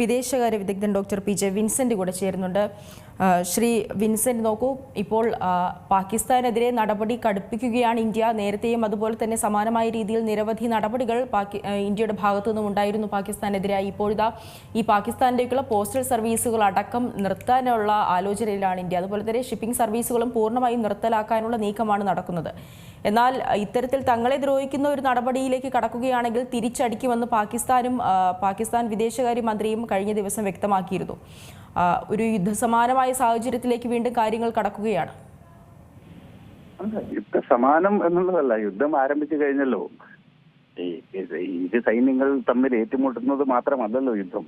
വിദേശകാര്യ വിദഗ്ധൻ doctor P J Vincent കൂടെ ചേരുന്നുണ്ട്. ശ്രീ വിൻസെന്റ് നോക്കൂ ഇപ്പോൾ പാകിസ്ഥാനെതിരെ നടപടി കടുപ്പിക്കുകയാണ് ഇന്ത്യ. നേരത്തെയും അതുപോലെ തന്നെ സമാനമായ രീതിയിൽ നിരവധി നടപടികൾ ഇന്ത്യയുടെ ഭാഗത്തു നിന്നും ഉണ്ടായിരുന്നു പാകിസ്ഥാനെതിരായി ഇപ്പോഴിതാ ഈ പാകിസ്ഥാനിലേക്കുള്ള പോസ്റ്റൽ സർവീസുകൾ അടക്കം നിർത്താനുള്ള ആലോചനയിലാണ് ഇന്ത്യ. അതുപോലെ തന്നെ ഷിപ്പിംഗ് സർവീസുകളും പൂർണമായും നിർത്തലാക്കാനുള്ള നീക്കമാണ് നടക്കുന്നത്. എന്നാൽ ഇത്തരത്തിൽ തങ്ങളെ ദ്രോഹിക്കുന്ന ഒരു നടപടിയിലേക്ക് കടക്കുകയാണെങ്കിൽ തിരിച്ചടിക്കുമെന്ന് പാകിസ്ഥാനും പാകിസ്ഥാൻ വിദേശകാര്യ മന്ത്രിയും കഴിഞ്ഞ ദിവസം വ്യക്തമാക്കിയിരുന്നു. ഒരു യുദ്ധസമാനമായ സാഹചര്യത്തിലേക്ക് വീണ്ടും കാര്യങ്ങൾ കടക്കുകയാണ്. യുദ്ധസമാനം യുദ്ധ എന്നുള്ളതല്ല യുദ്ധം ആരംഭിച്ചു കഴിഞ്ഞല്ലോ. ഇത് സൈന്യങ്ങൾ തമ്മിൽ ഏറ്റുമുട്ടുന്നത് മാത്രമല്ലല്ലോ യുദ്ധം.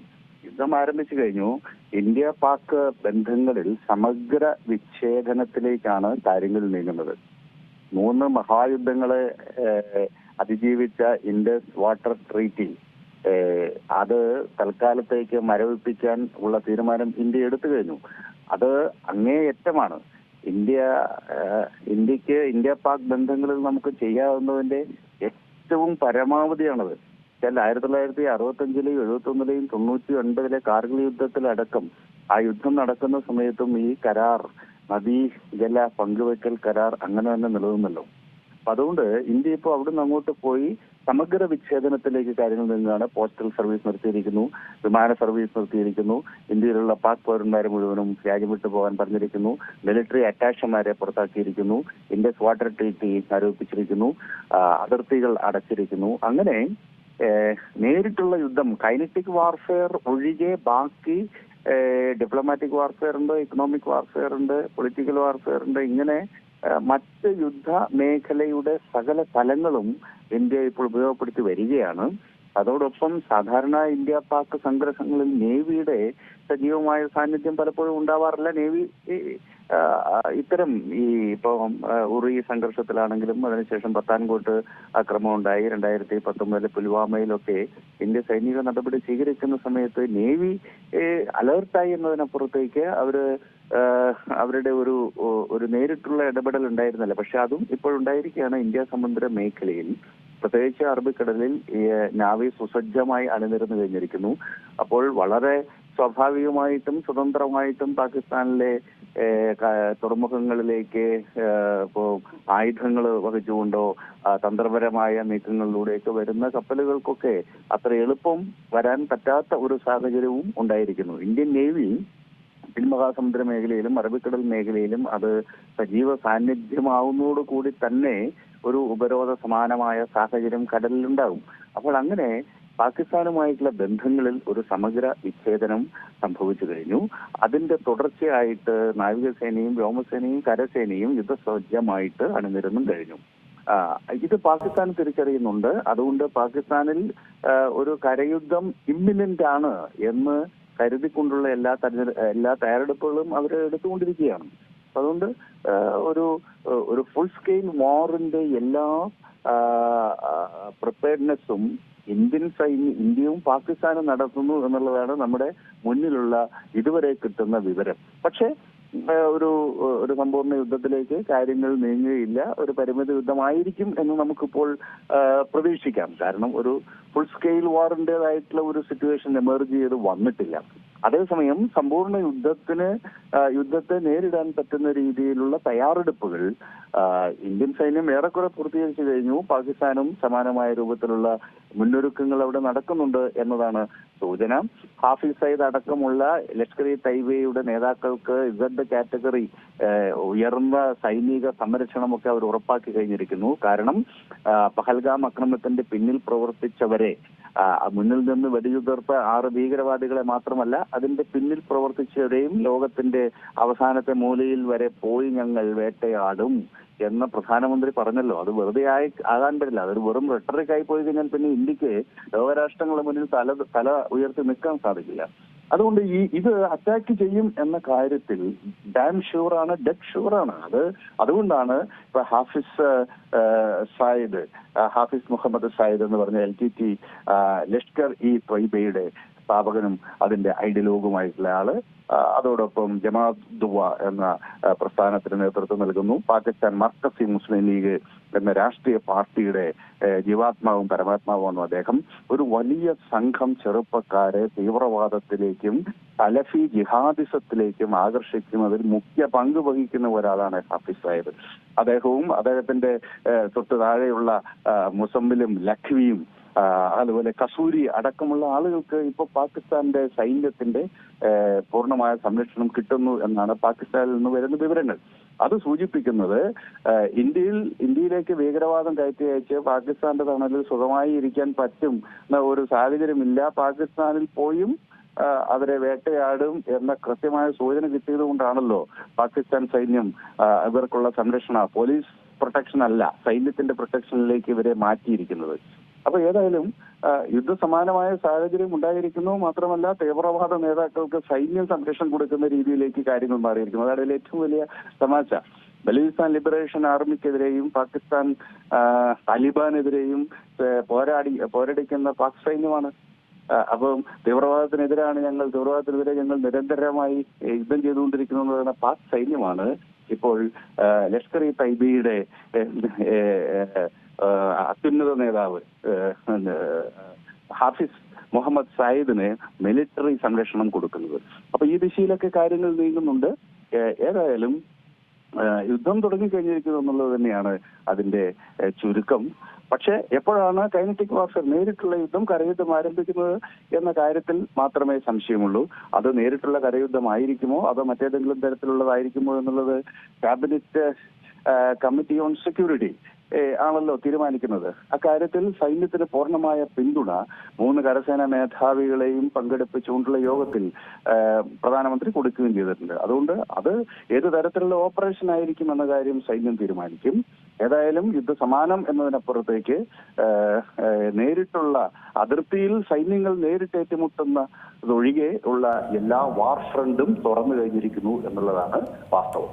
യുദ്ധം ആരംഭിച്ചു കഴിഞ്ഞു. ഇന്ത്യ പാക് ബന്ധങ്ങളിൽ സമഗ്ര വിച്ഛേദനത്തിലേക്കാണ് കാര്യങ്ങൾ നീങ്ങുന്നത്. മൂന്ന് മഹായുദ്ധങ്ങളെ അതിജീവിച്ച ഇൻഡസ് വാട്ടർ ട്രീറ്റി അത് തൽക്കാലത്തേക്ക് മരവിപ്പിക്കാൻ ഉള്ള തീരുമാനം ഇന്ത്യ എടുത്തു കഴിഞ്ഞു. അത് അങ്ങേയറ്റമാണ്. ഇന്ത്യ ഇന്ത്യയ്ക്ക് ഇന്ത്യ പാക് ബന്ധങ്ങളിൽ നമുക്ക് ചെയ്യാവുന്നതിന്റെ ഏറ്റവും പരമാവധിയാണത്. വെച്ചാൽ ആയിരത്തി തൊള്ളായിരത്തി അറുപത്തി അഞ്ചിലെയും എഴുപത്തി ഒന്നിലെയും തൊണ്ണൂറ്റി ഒൻപതിലെ കാർഗിൽ യുദ്ധത്തിലടക്കം ആ യുദ്ധം നടക്കുന്ന സമയത്തും ഈ കരാർ നദീ ജല പങ്കുവെക്കൽ കരാർ അങ്ങനെ തന്നെ നിലനിന്നല്ലോ. അപ്പൊ അതുകൊണ്ട് ഇന്ത്യ ഇപ്പോൾ അവിടുന്ന് അങ്ങോട്ട് പോയി സമഗ്ര വിച്ഛേദനത്തിലേക്ക് കാര്യങ്ങൾ നീങ്ങുകയാണ്. പോസ്റ്റൽ സർവീസ് നിർത്തിയിരിക്കുന്നു. വിമാന സർവീസ് നിർത്തിയിരിക്കുന്നു. ഇന്ത്യയിലുള്ള പാക് പൗരന്മാരെ മുഴുവനും രാജ്യം വിട്ടു പോകാൻ പറഞ്ഞിരിക്കുന്നു. മിലിറ്ററി അറ്റാഷന്മാരെ പുറത്താക്കിയിരിക്കുന്നു. ഇന്ത്യസ് വാട്ടർ ട്രീറ്റി ആരോപിച്ചിരിക്കുന്നു. അതിർത്തികൾ അടച്ചിരിക്കുന്നു. അങ്ങനെ നേരിട്ടുള്ള യുദ്ധം കൈനറ്റിക് വാർഫെയർ ഒഴികെ ബാക്കി ഡിപ്ലോമാറ്റിക് വാർഫെയർ ഉണ്ട് ഇക്കണോമിക് വാർഫെയർ ഉണ്ട് പൊളിറ്റിക്കൽ വാർഫെയർ ഉണ്ട് ഇങ്ങനെ മറ്റ് യുദ്ധ മേഖലയുടെ സകല തലങ്ങളും ഇന്ത്യ ഇപ്പോൾ ഉപയോഗപ്പെടുത്തി വരികയാണ്. അതോടൊപ്പം സാധാരണ ഇന്ത്യ പാക് സംഘർഷങ്ങളിൽ നേവിയുടെ സജീവമായ സാന്നിധ്യം പലപ്പോഴും ഉണ്ടാവാറില്ല. നേവി ഇത്തരം ഈ ഇപ്പൊ ഉറി സംഘർഷത്തിലാണെങ്കിലും അതിനുശേഷം പത്താൻകോട്ട് ആക്രമണം ഉണ്ടായി. രണ്ടായിരത്തി പത്തൊമ്പതിലെ പുൽവാമയിലൊക്കെ ഇന്ത്യ സൈനിക നടപടി സ്വീകരിക്കുന്ന സമയത്ത് നേവി അലേർട്ടായി എന്നതിനപ്പുറത്തേക്ക് അവർ അവരുടെ ഒരു ഒരു നേരിട്ടുള്ള ഇടപെടൽ ഉണ്ടായിരുന്നില്ല പക്ഷെ അതും ഇപ്പോൾ ഉണ്ടായിരിക്കുകയാണ് ഇന്ത്യ സമുദ്ര മേഖലയിൽ. പ്രത്യേകിച്ച് അറബിക്കടലിൽ നാവി സുസജ്ജമായി അണിനിരന്നു കഴിഞ്ഞിരിക്കുന്നു. അപ്പോൾ വളരെ സ്വാഭാവികമായിട്ടും സ്വതന്ത്രമായിട്ടും പാകിസ്ഥാനിലെ തുറമുഖങ്ങളിലേക്ക് ഇപ്പോ ആയുധങ്ങൾ വഹിച്ചുകൊണ്ടോ തന്ത്രപരമായ നീക്കങ്ങളിലൂടെയൊക്കെ വരുന്ന കപ്പലുകൾക്കൊക്കെ അത്ര എളുപ്പം വരാൻ പറ്റാത്ത ഒരു സാഹചര്യവും ഉണ്ടായിരിക്കുന്നു. ഇന്ത്യൻ നേവി ഇന്ത്യൻ മഹാസമുദ്ര മേഖലയിലും അറബിക്കടൽ മേഖലയിലും അത് സജീവ സാന്നിധ്യമാവുന്നതോടു കൂടി തന്നെ ഒരു ഉപരോധ സമാനമായ സാഹചര്യം കടലിലുണ്ടാകും. അപ്പോൾ അങ്ങനെ പാകിസ്ഥാനുമായിട്ടുള്ള ബന്ധങ്ങളിൽ ഒരു സമഗ്ര വിച്ഛേദനം സംഭവിച്ചു കഴിഞ്ഞു. അതിന്റെ തുടർച്ചയായിട്ട് നാവികസേനയും വ്യോമസേനയും കരസേനയും യുദ്ധസജ്ജമായിട്ട് അണിനിരന്നും കഴിഞ്ഞു. ഇത് പാകിസ്ഥാൻ തിരിച്ചറിയുന്നുണ്ട്. അതുകൊണ്ട് പാകിസ്ഥാനിൽ ഒരു കരയുദ്ധം ഇമ്മിനന്റ് ആണ് എന്ന് കരുതിക്കൊണ്ടുള്ള എല്ലാ തെരഞ്ഞെടുപ്പ് എല്ലാ തയ്യാറെടുപ്പുകളും അവർ എടുത്തുകൊണ്ടിരിക്കുകയാണ്. അതുകൊണ്ട് ഒരു ഒരു ഫുൾ സ്കെയിൽ വാറിന്റെ എല്ലാ പ്രിപ്പയർനെസ്സും ഇന്ത്യൻ സൈന്യം ഇന്ത്യയും പാകിസ്ഥാനും നടത്തുന്നു എന്നുള്ളതാണ് നമ്മുടെ മുന്നിലുള്ള ഇതുവരെ കിട്ടുന്ന വിവരം. പക്ഷേ ഒരു ഒരു സമ്പൂർണ യുദ്ധത്തിലേക്ക് കാര്യങ്ങൾ നീങ്ങുകയില്ല. ഒരു പരിമിത യുദ്ധമായിരിക്കും എന്ന് നമുക്കിപ്പോൾ പ്രതീക്ഷിക്കാം. കാരണം ഒരു ഫുൾ സ്കെയിൽ വാറിന്റെതായിട്ടുള്ള ഒരു സിറ്റുവേഷൻ എമർജ് ചെയ്ത് വന്നിട്ടില്ല. അതേസമയം സമ്പൂർണ യുദ്ധത്തിന് യുദ്ധത്തെ നേരിടാൻ പറ്റുന്ന രീതിയിലുള്ള തയ്യാറെടുപ്പുകൾ ഇന്ത്യൻ സൈന്യം ഏറെക്കുറെ പൂർത്തീകരിച്ചു കഴിഞ്ഞു. പാകിസ്ഥാനും സമാനമായ രൂപത്തിലുള്ള മുന്നൊരുക്കങ്ങൾ അവിടെ നടക്കുന്നുണ്ട് എന്നതാണ് സൂചന. ഹാഫിസ് സയ്യിദ് അടക്കമുള്ള ലഷ്കർ ഇ തൈബയുടെ നേതാക്കൾക്ക് ഇസഡ് കാറ്റഗറി ഉയർന്ന സൈനിക സംരക്ഷണമൊക്കെ അവർ ഉറപ്പാക്കി കഴിഞ്ഞിരിക്കുന്നു. കാരണം പഹൽഗാം അക്രമത്തിന്റെ പിന്നിൽ പ്രവർത്തിച്ചവരെ മുന്നിൽ നിന്ന് വെടിയുതിർത്ത ആറ് ഭീകരവാദികളെ മാത്രമല്ല അതിന്റെ പിന്നിൽ പ്രവർത്തിച്ചവരെയും ലോകത്തിന്റെ അവസാനത്തെ മൂലയിൽ വരെ പോയി ഞങ്ങൾ വേട്ടയാടും എന്ന് പ്രധാനമന്ത്രി പറഞ്ഞല്ലോ. അത് വെറുതെ ആയി ആകാൻ പറ്റില്ല. അതൊരു വെറും റെട്ടറിക് ആയി പോയി കഴിഞ്ഞാൽ പിന്നെ ഇന്ത്യയ്ക്ക് ലോകരാഷ്ട്രങ്ങളുടെ മുന്നിൽ തല തല ഉയർത്തി നിൽക്കാൻ സാധിക്കില്ല. അതുകൊണ്ട് ഈ ഇത് അറ്റാക്ക് ചെയ്യും എന്ന കാര്യത്തിൽ ഡാം ഷുവറാണ് ഡെഡ് ഷുവറാണ് അത് അതുകൊണ്ടാണ് ഇപ്പൊ ഹാഫിസ് സായിദ് ഹാഫിസ് മുഹമ്മദ് സായിദ് എന്ന് പറഞ്ഞ L T T Lashkar e ത്വയ്ബയുടെ സ്ഥാപകനും അതിന്റെ ഐഡിയലോഗുമായിട്ടുള്ള ആൾ അതോടൊപ്പം ജമാഅത്ത് ദുവ എന്ന പ്രസ്ഥാനത്തിന് നേതൃത്വം നൽകുന്നു. പാകിസ്ഥാൻ മർക്കസി മുസ്ലിം ലീഗ് എന്ന രാഷ്ട്രീയ പാർട്ടിയുടെ ജീവാത്മാവും പരമാത്മാവുമാണ് അദ്ദേഹം. ഒരു വലിയ സംഘം ചെറുപ്പക്കാരെ തീവ്രവാദത്തിലേക്കും അലഫി ജിഹാദിസത്തിലേക്കും ആകർഷിക്കുന്നതിൽ മുഖ്യ പങ്ക് വഹിക്കുന്ന ഒരാളാണ് ഹാഫിസ് സാഹിബ്. അദ്ദേഹവും അദ്ദേഹത്തിന്റെ തൊട്ടു താഴെയുള്ള മുസമ്മിലും ലഖ്വിയും അതുപോലെ കസൂരി അടക്കമുള്ള ആളുകൾക്ക് ഇപ്പോൾ പാകിസ്ഥാന്റെ സൈന്യത്തിന്റെ പൂർണമായ സംരക്ഷണം കിട്ടുന്നു എന്നാണ് പാകിസ്ഥാനിൽ നിന്ന് വരുന്ന വിവരങ്ങൾ. അത് സൂചിപ്പിക്കുന്നത് ഇന്ത്യയിൽ ഇന്ത്യയിലേക്ക് ഭീകരവാദം കയറ്റി അയച്ച് പാകിസ്ഥാന്റെ തണലിൽ സുഖമായി ഇരിക്കാൻ പറ്റും എന്ന ഒരു സാഹചര്യമില്ല. പാകിസ്ഥാനിൽ പോയും അവരെ വേട്ടയാടും എന്ന കൃത്യമായ സൂചന കിട്ടിയത് കൊണ്ടാണല്ലോ പാകിസ്ഥാൻ സൈന്യം ഇവർക്കുള്ള സംരക്ഷണ പോലീസ് പ്രൊട്ടക്ഷൻ അല്ല സൈന്യത്തിന്റെ പ്രൊട്ടക്ഷനിലേക്ക് ഇവരെ മാറ്റിയിരിക്കുന്നത്. അപ്പൊ ഏതായാലും യുദ്ധ യുദ്ധസമാനമായ സാഹചര്യം ഉണ്ടായിരിക്കുന്നു. മാത്രമല്ല തീവ്രവാദ നേതാക്കൾക്ക് സൈന്യം സംരക്ഷണം കൊടുക്കുന്ന രീതിയിലേക്ക് കാര്യങ്ങൾ മാറിയിരിക്കുന്നു. അതാണ് അതിൽ ഏറ്റവും വലിയ തമാശ. ബലൂചിസ്ഥാൻ ലിബറേഷൻ ആർമിക്കെതിരെയും പാകിസ്ഥാൻ താലിബാനെതിരെയും പോരാടി പോരടിക്കുന്ന പാക് സൈന്യമാണ്. അപ്പം തീവ്രവാദത്തിനെതിരാണ് ഞങ്ങൾ തീവ്രവാദത്തിനെതിരെ ഞങ്ങൾ നിരന്തരമായി യുദ്ധം ചെയ്തുകൊണ്ടിരിക്കുന്നു എന്ന് പറയുന്ന പാക് സൈന്യമാണ് ഇപ്പോൾ ലഷ്കർ ഇ തൈബയുടെ അത്യുന്നത നേതാവ് ഹാഫിസ് മുഹമ്മദ് സായിദിന് മിലിറ്ററി സംരക്ഷണം കൊടുക്കുന്നത്. അപ്പൊ ഈ ദിശയിലൊക്കെ കാര്യങ്ങൾ നീങ്ങുന്നുണ്ട്. ഏതായാലും യുദ്ധം തുടങ്ങിക്കഴിഞ്ഞിരിക്കുന്നു എന്നുള്ളത് തന്നെയാണ് അതിന്റെ ചുരുക്കം. പക്ഷെ എപ്പോഴാണ് കൈനറ്റിക് വാർഫെയർ നേരിട്ടുള്ള യുദ്ധം കരയുദ്ധം ആരംഭിക്കുന്നത് എന്ന കാര്യത്തിൽ മാത്രമേ സംശയമുള്ളൂ. അത് നേരിട്ടുള്ള കരയുദ്ധമായിരിക്കുമോ? അതോ മറ്റേതെങ്കിലും തരത്തിലുള്ളതായിരിക്കുമോ എന്നുള്ളത് ക്യാബിനറ്റ് കമ്മിറ്റി ഓൺ സെക്യൂരിറ്റി ആണല്ലോ തീരുമാനിക്കുന്നത്. അക്കാര്യത്തിൽ സൈന്യത്തിന് പൂർണമായ പിന്തുണ മൂന്ന് കരസേനാ മേധാവികളെയും പങ്കെടുപ്പിച്ചുകൊണ്ടുള്ള യോഗത്തിൽ പ്രധാനമന്ത്രി കൊടുക്കുകയും ചെയ്തിട്ടുണ്ട്. അതുകൊണ്ട് അത് ഏത് തരത്തിലുള്ള ഓപ്പറേഷൻ ആയിരിക്കും എന്ന കാര്യം സൈന്യം തീരുമാനിക്കും. ഏതായാലും യുദ്ധസമാനം എന്നതിനപ്പുറത്തേക്ക് നേരിട്ടുള്ള അതിർത്തിയിൽ സൈന്യങ്ങൾ നേരിട്ട് ഏറ്റുമുട്ടുന്ന ഒഴികെ ഉള്ള എല്ലാ വാർ ഫ്രണ്ടും തുറന്നു കഴിഞ്ഞിരിക്കുന്നു എന്നുള്ളതാണ് വാസ്തവം.